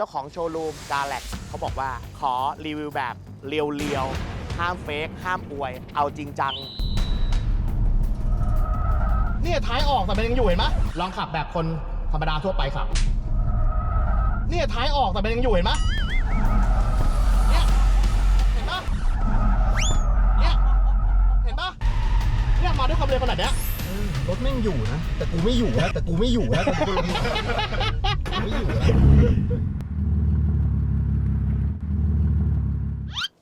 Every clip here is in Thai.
จ้าของโชว์รูมกาแล็กเขาบอกว่าขอรีวิวแบบเรียวๆ ห้ามเฟกห้ามอวย เอาจริงจัง เนี่ยท้ายออกแต่มันยังอยู่เห็นไหมลองขับแบบคนธรรมดาทั่วไปขับ เนี่ยท้ายออกแต่มันยังอยู่เห็นไหมเนี่ยเห็นปะเนี่ยเห็นปะเนี่ยมาด้วยความเร็วขนาดเนี้ยรถแม่งอยู่นะ แต่กูไม่อยู่นะแต่กูไม่อยู่นะแต่กูลงกูไม่อยู่นะ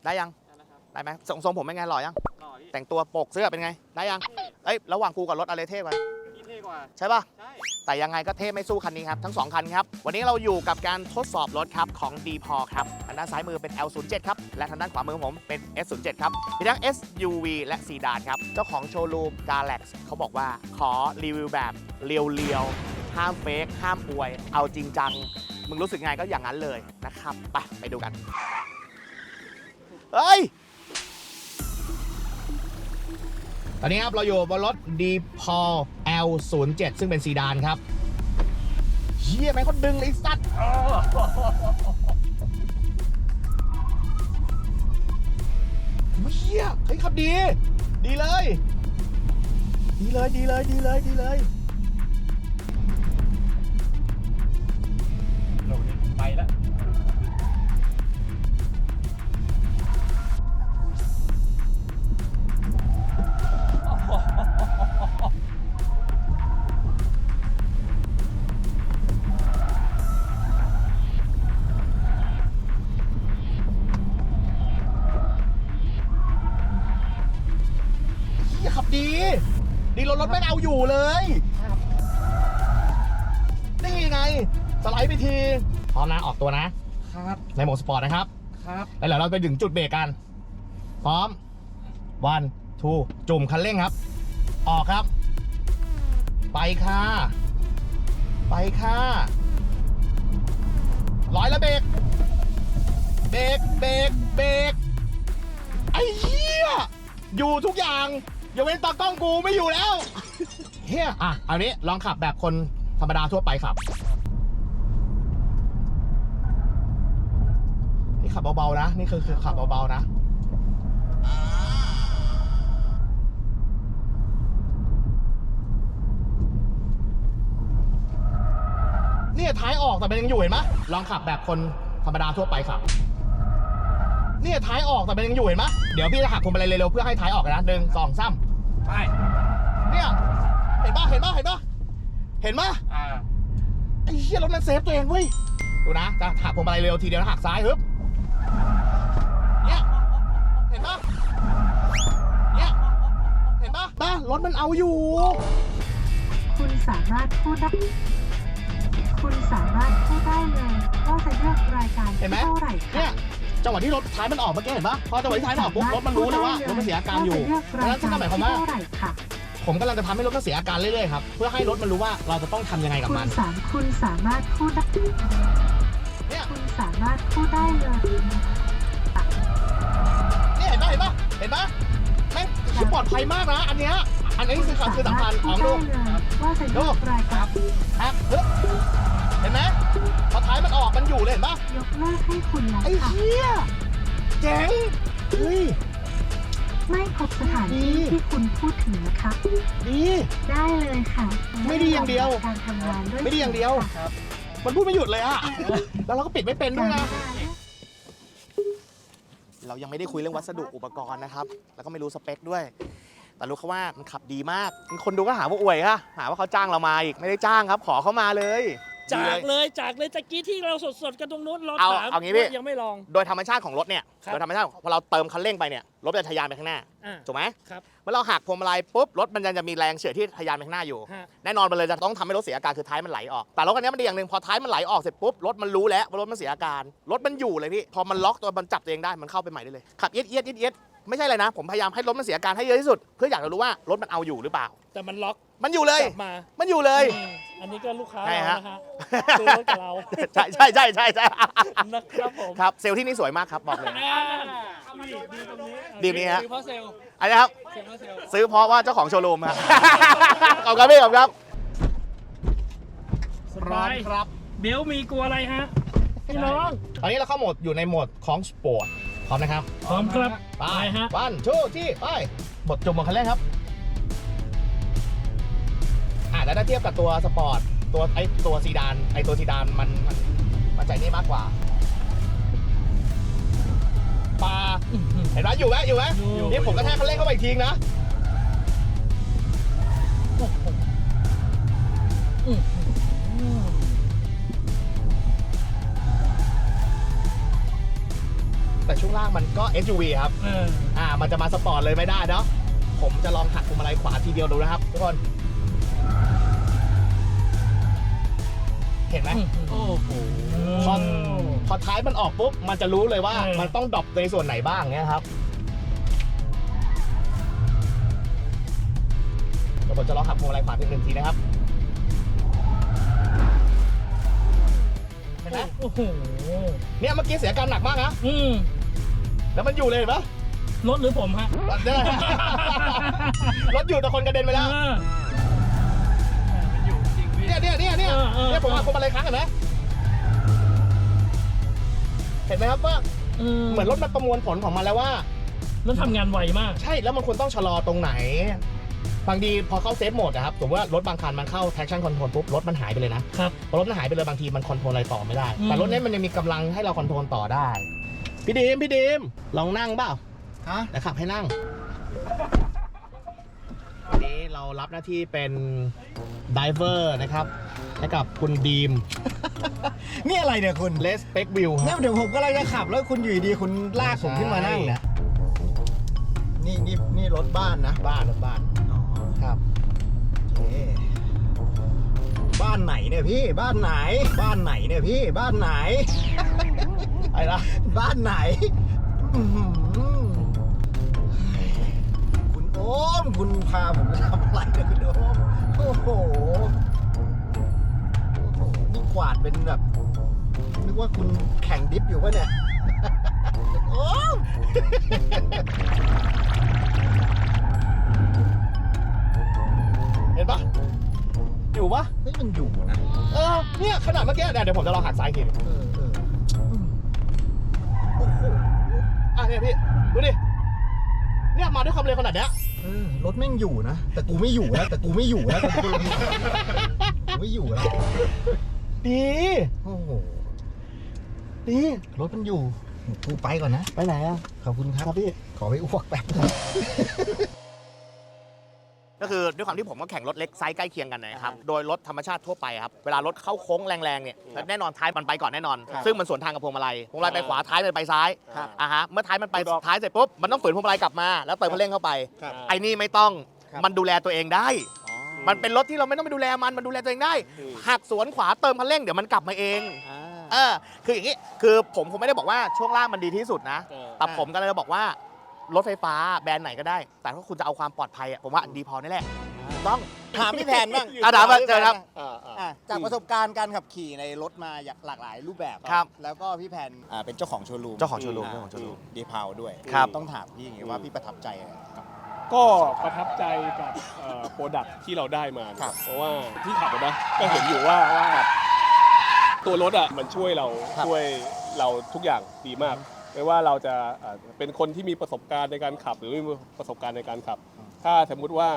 ได้ยัง ได้ไหมทรงทรงผมเป็นไงหล่อยังแต่งตัวปกเสื้อเป็นไง ได้ยัง เอ้ย ระหว่างกูกับรถอะไรเท่กว่านี่เท่กว่า ใช่ป่ะ ใช่ แต่ยังไงก็เท่ไม่สู้คันนี้ครับทั้ง2คันครับ วันนี้เราอยู่กับการทดสอบรถครับของ d p o ครับทางด้านซ้ายมือเป็น L07 ครับ และทางด้านขวามือของผมเป็น S07 ครับ มีทั้ง SUV และซีดานครับ เจ้าของโชว์รูม Galax เขาบอกว่าขอรีวิวแบบเรียวๆห้ามเฟกห้ามอวย เอาจริงจังมึงรู้สึกไงก็อย่างนั้นเลยนะครับไปไปดูกัน เฮ้ย ตอนนี้ครับ เราอยู่บนรถ d p o L07 ซึ่งเป็นซีดานครับเฮียม่งเขาดึงเลยไอ้สัตว์เฮียเฮ้ยขับดี ดีเลย ดีเลยดีเลยดีเลยดีเลย ดี ดีรถรถไม่งเอาอยู่เลย นี่ไง สไลด์ไปทีพร้อมนะออกตัวนะ ครับ ในโหมดสปอร์ตนะครับ ครับ แล้วเดี๋ยวเราไปถึงจุดเบรกกัน พร้อมวันทูจุ่มคันเร่งครับ ออกครับ ไปค่ะ ไปค่ะร้อยแล้วเบรก เบรก เบรก เบรก ไอ้เหี้ย อยู่ทุกอย่าง อย่าเว้นตากล้องกูไม่อยู่แล้วเฮียอะเอานี้ลองขับแบบคนธรรมดาทั่วไปขับนี่ขับเบาๆนะ นี่คือคือขับเบาๆนะเนี่ยท้ายออกแต่มันยังอยู่เห็นไหมลองขับแบบคนธรรมดาทั่วไปขับเนี่ยท้ายออกแต่มันยังอยู่เห็นไหมเดี๋ยวพี่จะหักพวงมาลัยเร็วๆเพื่อให้ท้ายออกนะหนึ่งสองสาม ไปเนี่ยเห็นปะเห็นปะเห็นปะเห็นปะอ่าไอ้เหี้ยรถมันเซฟตัวเองเว้ยดูนะจะหักพวงมาลัยเร็วทีเดียวแล้วหักซ้ายฮึบเนี่ยเห็นปะเนี่ยเห็นปะป้ารถมันเอาอยู่ คุณสามารถพูดได้คุณสามารถพูดได้เลยว่าจะเลือกรายการเห็นไหมที่เท่าไหร่เนี่ค่ะย จังหวะที่รถท้ายมันออกเมื่อกี้เห็นปะพอจังหวะที่ท้ายมันออกปุ๊บรถมันรู้เลยว่ารถมันเสียอาการอยู่ว่าจะเลือกดังรานั้ยนกานั่นหมายความว่ารที่เท่าไหร่ค่ะผมกำลังจะทำให้รถมันเสียอาการเรื่อยๆครับเพื่อให้รถมันรู้ว่าเราจะต้องทำยังไงกับคุมัณนสามคุณสามารถพูดได้เนี่ยคุณสามารถพูดได้เลยเนี่ยเห็นปะเห็นปะเห็นปะแม่งคือปลอดภัยมากนะ อันเนี้ยอันนี้คือคือสำคัญพูขอดงได้ลูกเลยว่าจะเลือกรายการครับ เฮ้ยเห็นไหมพอท้ายมันออกมันอยู่เลยเห็นปะยกเลิกให้คุณแล้วไอ้ค่ะ เหี้ยเจ๋งเฮ้ย ไม่พบสถานที่ดี ที่คุณพูดถึงนะคะ ดี ได้เลยค่ะไม่ดีอย่างเดียว การทำงานด้วยไม่ดีอย่างเดียว มันพูดไม่หยุดเลยอะแล้วเราก็ปิดไม่เป็นด้วยนะ เรายังไม่ได้คุยเรื่องวัสดุอุปกรณ์นะครับ แล้วก็ไม่รู้สเปคด้วย แต่รู้แค่ว่ามันขับดีมากมีคนดูก็หาว่าอวยค่ะ หาว่าเขาจ้างเรามาอีก ไม่ได้จ้างครับ ขอเขามาเลย จากดีเลยเลยจากเลยตะกี้ที่เราสดๆกันตรงนู้นรถเอาถามเอางี้พี่ว่ายังไม่ลอง โดยธรรมชาติของรถเนี่ย ครับ โดยธรรมชาติพอเราเติมคันเร่งไปเนี่ย รถมันจะทะยานไปข้างหน้า อ่า ถูกไหมครับเมื่อเราหักพวงมาลัยปุ๊บ รถมันยังจะมีแรงเฉื่อยที่ทะยานไปข้างหน้าอยู่ ฮะ แน่นอนมันเลยจะต้องทำให้รถเสียอาการคือท้ายมันไหลออก แต่รถคันนี้มันดีอย่างหนึ่งพอท้ายมันไหลออกเสร็จปุ๊บ รถมันรู้แล้วว่ารถมันเสียอาการ รถมันอยู่เลยพี่ พอมันล็อกตัวมันจับตัวเองได้ มันเข้าไปใหม่ได้เลย ขับเอียดเอียดเอียดเอียดไม่ใช่เลยนะ ผมพยายามให้รถมันเสียอาการให้เยอะที่สุด เพื่ออยากจะรู้ว่ารถมันเอาอยู่หรือเปล่า แต่มันล็อกมันอยู่เลย กลับมามันอยู่เลย อืม อันนี้ก็ลูกค้าใช่เราฮะ นะฮะซื้อรถกับเราใช่ใช่ใช่ใช่ใช่นะครับผมครับเซลล์ที่นี่สวยมากครับบอกเลย อ่าดีดีตรงนี้ดีนี้ฮะ ซื้อเพราะเซลล์อันนี้ครับ เซลล์เพราะเซลล์ซื้อเพราะว่าเจ้าของโชว์รูมครับ ขอบคุณครับพี่ขอบคุณครับสพร้อบามยครับ เบลมีกลัวอะไรฮะ พี่น้อง ตอนนี้เราเข้าโหมดอยู่ในโหมดของสปอร์ตพร้อมนะครับพร้อมครับ ไปไปฮะ วันทูที่ไปบทจุ่มบนคันเร่งครับอ่า แล้วถ้าเทียบกับตัวสปอร์ตตัวไอตัวซีดานไอตัวซีดานมันมันมันใจนี่มากกว่าปลาเห็นไหมอยู่ไหมอยู่ไหมอยู่ นี่ผมกระแทกคันเร่งเข้าไปอีกทีนะแต่ช่วงล่างมันก็ SUV ครับ เออ อ่า มันจะมาสปอร์ตเลยไม่ได้เนาะผมจะลองหักพวงมาลัยขวาทีเดียวดูนะครับทุกคน เห็นไหมโอ้โห พอพอท้ายมันออกปุ๊บ มันจะรู้เลยว่าเออ มันต้องดรอปในส่วนไหนบ้างเนี่ยครับเดี๋ยวผมจะลองหักพวงมาลัยขวาเพียงหนึ่งทีนะครับ เห็นไหมโอ้โห เนี่ยเมื่อกี้เสียอาการหนักมากนะ อืมแล้วมันอยู่เลยเห็นปะรถหรือผมฮะ รถเนี่ย รถอยู่แต่คนกระเด็นไปแล้ว เออ เนี่ยเนี่ยเนี่ยเนี่ยเออเออ เนี่ยผมหักพวงมาลัยค้างเห็นไหมเห็นไหมครับว่าเหมือนรถมันประมวลผลของมันแล้วว่ารถทำงานไวมาก ใช่แล้วมันควรต้องชะลอตรงไหน บางทีพอเข้าเซฟโหมดนะครับสมมติว่ารถบางคันมันเข้า traction control ปุ๊บรถมันหายไปเลยนะครับ พอรถมันหายไปเลยบางทีมันคอนโทรลอะไรต่อไม่ได้ อืม แต่รถเนี้มันยังมีกำลังให้เราคอนโทรลต่อได้ พี่ดีมพี่ดีมลองนั่งเปล่าฮะเดี๋ยวขับให้นั่งวันนี้เรารับหน้าที่เป็นดิเวอร์นะครับให้กับคุณดีมนี่อะไรเนี่ยคุณเลสเป c วิวคเนี่ยรับเดี๋ยวผมกำลังจะขับแล้วคุณอยู่ดีๆคุณลากผมขึ้นมานั่งเนี่ยนี่นี่นี่รถบ้านนะ บ้านรถบ้านอ๋อครับโอเคบ้านไหนเนี่ยพี่บ้านไหน บ้านไหนเนี่ยพี่บ้านไหนอะไรนะบ้านไหน มคุณพาผมไปทำอะไรเนี่ยคุณโอมโอ้โหโอ้โหนี่กวาดเป็นแบบนึกว่าคุณแข่งดิฟอยู่ปะเนี่ยโอ้มเห็นปะอยู่ปะเฮ้ยมันอยู่นะเออเนี่ยขนาดเมื่อกี้เดี๋ยวเดี๋ยวผมจะลองหักซ้ายอีกทีเออเอออืมโอ้โหอะเนี่ยพี่ดูดิเนี่ยมาด้วยความเร็วขนาดเนี้ย เออรถแม่งอยู่นะ แต่กูไม่อยู่แล้วแต่กูไม่อยู่แล้วแต่กูกูไม่อยู่แล้วดีโอ้โหดีรถมันอยู่ กูไปก่อนนะ ไปไหนอะขอบคุณครับครับพี่ ขอไปอ้วกแป๊บ ก็คือด้วยความที่ผมก็แข่งรถเล็กไซส์ใกล้เคียงกันนะครับ โดยรถธรรมชาติทั่วไปครับ เวลารถเข้าโค้งแรงๆเนี่ยแน่นอนท้ายมันไปก่อนแน่นอนครับซึ่งมันสวนทางกับพวงมาลัย พวงมาลัยไปขวาท้ายมันไปซ้ายครับอะฮะ เมื่อท้ายมันไปท้ายเสร็จปุ๊บ มันต้องฝืนพวงมาลัยกลับมา แล้วเติมคันเร่งเข้าไปครับไอ้นี่ไม่ต้องครับมันดูแลตัวเองได้ มันเป็นรถที่เราไม่ต้องไปดูแลมัน มันดูแลตัวเองได้ หักสวนขวาเติมคันเร่งเดี๋ยวมันกลับมาเองเออ คืออย่างนี้ คือผมคงไม่ได้บอกว่าช่วงล่างมันดีที่สุดนะ แต่ผมก็เลยจะบอกว่า รถไฟฟ้าแบรนด์ไหนก็ได้ แต่ถ้าคุณจะเอาความปลอดภัยอะผมว่าดีพอนี่แหละถูกต้องถามพี่แพนบ้างอะถามว่าเจอครับ อะจากประสบการณ์การขับขี่ในรถมาหลากหลายรูปแบบครับแล้วก็พี่แพนอ่าเป็นเจ้าของโชว์รูมเจ้าของโชว์รูมเจ้าของโชว์รูมดีพาวด้วยครับ ต้องถามพี่อย่างงี้ว่าพี่ประทับใจอะไรกับ ก็ประทับใจกับโปรดักที่เราได้มาครับ เพราะว่าที่ขับอะนะก็เห็นอยู่ว่าว่า ตัวรถอะมันช่วยเราครับช่วยเราทุกอย่างดีมาก ไม่ว่าเราจะเอ่อเป็นคนที่มีประสบการณ์ในการขับ หรือไม่มีประสบการณ์ในการขับ ถ้าสมมุติว่า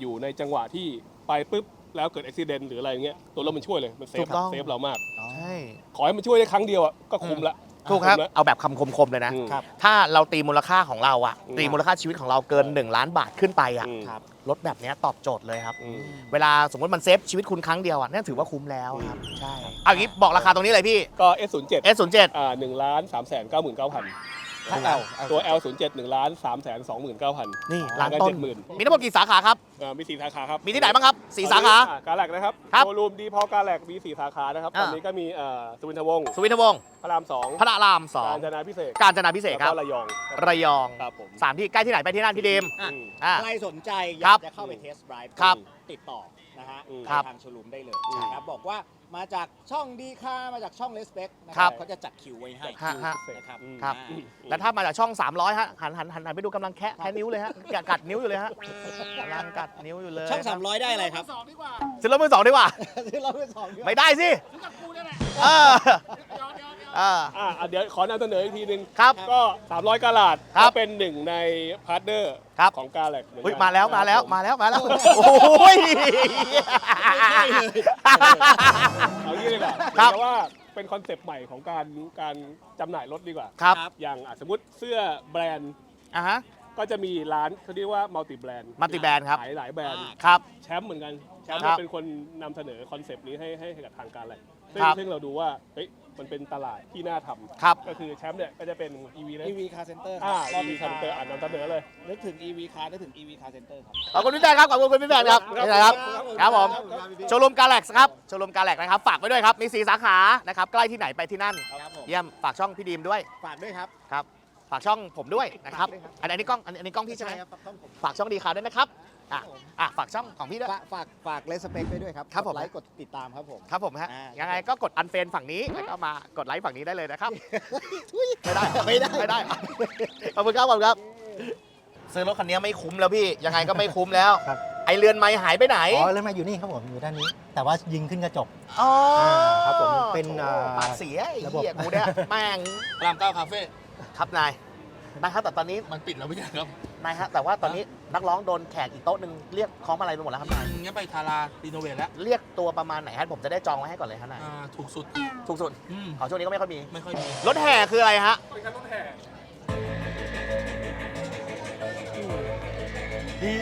อยู่ในจังหวะที่ไปปุ๊บแล้วเกิดอุบิเหตุหรืออะไรเงี้ยตัวรถมันช่วยเลยมันเซถูฟกต้อง เซฟเรามาก ใช่ ขอให้มันช่วยได้ครั้งเดียวอะก็คุ้มละ ถูกครับมละเอาแบบคำคมๆเลยนะ อืม ครับ ถ้าเราตีมูลค่าของเราอะอืมตีมูลค่าชีวิตของเราเกิน 1 ล้านบาทขึ้นไปอะอืม ครับรถแบบเนี้ยตอบโจทย์เลยครับ อืม เวลาสมมติมันเซฟชีวิตคุณครั้งเดียวอะนั่นถือว่าคุ้มแล้วครับ ใช่ เอาอย่างนี้บอกราคาตรงนี้เลยพี่ ก็ S07 S07 อ่าหนึ่งล้านสามแสนเก้าหมื่นเก้าพัน ถ้า L ตัว L07 1ล้าน3แสน29,000นี่ร้าล้านนต้ต้นนหมื่นมีทั้งหมดกี่สาขาครับ มีสี่สาขาครับมีที่ไหนบ้างครับสี่สาขากาแลกนะครับครับ โชว์รูมดีพอกาแลกมีสี่สาขานะครับอ่า ตอนนี้ก็มีเอ่อสุวินทวงศ์สุวินทวงศ์พระรามสองพระรามสอกางญจนาพิเศษกกาญจนาพิเศษกคแล้รัวบ ก็ระยองระยองครับผมสามที่ใกล้ที่ไหนไปที่นั่นพี่ดีมอะ อืม อ่าใครสนใจ อครัยาบกจะเข้าไปเทสต์ไดรฟ์ครับ ติดต่อ นะฮะอืมไปครับทางโชว์รูมได้เลยอืมนะครับบอกว่ามาจากช่องดีค่ามาจากช่องเลสเปกนะคครัรับบเขาจะจัดคิวไว้ให้ฮะฮะ นะครับอืมครับ อ่า แล้วถ้ามาจากช่อง 300 ฮะ หันหันหันหันไปดูกำลังแคะแคะนิ้วเลยฮะกัดกัดนิ้วอยู่เลยฮะกำลังกัดนิ้วอยู่เลยช่อง 300 ได้อะไรครับซื้อรถมือสองดีกว่า ซื้อรถมือสองดีกว่าไม่ได้สิเออเออ อ่า อะเดี๋ยวขอนำเสนออีกทีหนึ่งครับก็ 300กาลาดครับก็เป็นหนึ่งในพาร์ทเนอร์ครับ ของกาแล็กเหมือนเฮ้ยกันมาแล้วมาแล้วครับผมาแล้วมาแล้วโอ้ย เอางี้ดีกว่าครับเหมือนกับว่าเป็นคอนเซปต์ใหม่ของการการจำหน่ายรถดีกว่า ครับอย่างอะสมมติเสื้อแบรนด์อะฮะ ก็จะมีร้านเขาเรียกว่ามัลติแบรนด์ multi-brand ครับ หลายหลายแบรนด์ ครับ แชมป์เหมือนกันแชมป์ครับเป็นคนนำเสนอคอนเซปต์นี้ให้ให้ให้กับทางการแหละซึ่งครับ ซึ่งเราดูว่าเฮ้ย มันเป็นตลาดที่น่าทำครับ ก็คือแชมป์เนี่ยก็จะเป็น EV นะ EV Car Center อ่ารอบ EV นี้คาร์เตอร์อ่านนำเสนอเลย นึกถึง EV Car นึกถึง EV Car Center ครับ ขอบคุณพี่แบนครับขอบคุณคุณพี่แบนครับครับนี่นะครับครับครับผมครับโชว์รูมกาแล็กครับโชว์รูมกาแล็กนะครับฝากไว้ด้วยครับมีสีสาขานะครับใกล้ที่ไหนไปที่นั่น ครับผม เยี่ยมฝากช่องพี่ดีมด้วยฝากด้วยครับ ครับฝากช่องผมด้วยนะครับฝากด้วยครับ อันนี้กล้องอันนี้กล้องพี่ใช่ไหมครับต้องผม ฝากช่องดีคาด้วยนะครับ อะอะฝากช่องของพี่ด้วย ฝากฝากฝากเลสเปคไปด้วยครับครับผม กดไลค์กดติดตามครับผม ครับผมฮะ อ่ายัยังไงก็กดอันเฟนฝั่งนี้ แล้วก็มากดไลค์ฝั่งนี้ได้เลยนะครับ ไม่ได้ ไม่ได้ ไม่ได้ ขอบคุณครับขอบคุณครับ ซื้อรถคันนี้ไม่คุ้มแล้วพี่ ยังไงก็ไม่คุ้มแล้ว ครับ ไอเรือนไม้หายไปไหน อ๋อเริ่มมาอยู่นี่ครับผมอยู่ด้านนี้ แต่ว่ายิงขึ้นกระจก อ๋อครับผมเป็นอ่าปากเสียไอ้ระบบ เหี้ยกูเนี่ยแม่งพรามเก้าคาเฟ่ครับนายนายครับแต่ตอนนี้มันปิดแล้วไม่ใช่ครับ นายฮะแต่ว่าตอนนี้นักร้องโดนแขกอีกโต๊ะหนึ่งเรียกคล้องอะไรไปหมดแล้วครับนายงี้นไปทารารีโนเวทแล้วเรียกตัวประมาณไหนฮะผมจะได้จองไว้ให้ก่อนเลยฮะนายถูกสุดถูกสุดอืมขอช่วงนี้ก็ไม่ค่อยมี ไม่ค่อยมีรถแห่คืออะไรฮะรรถแห่ดี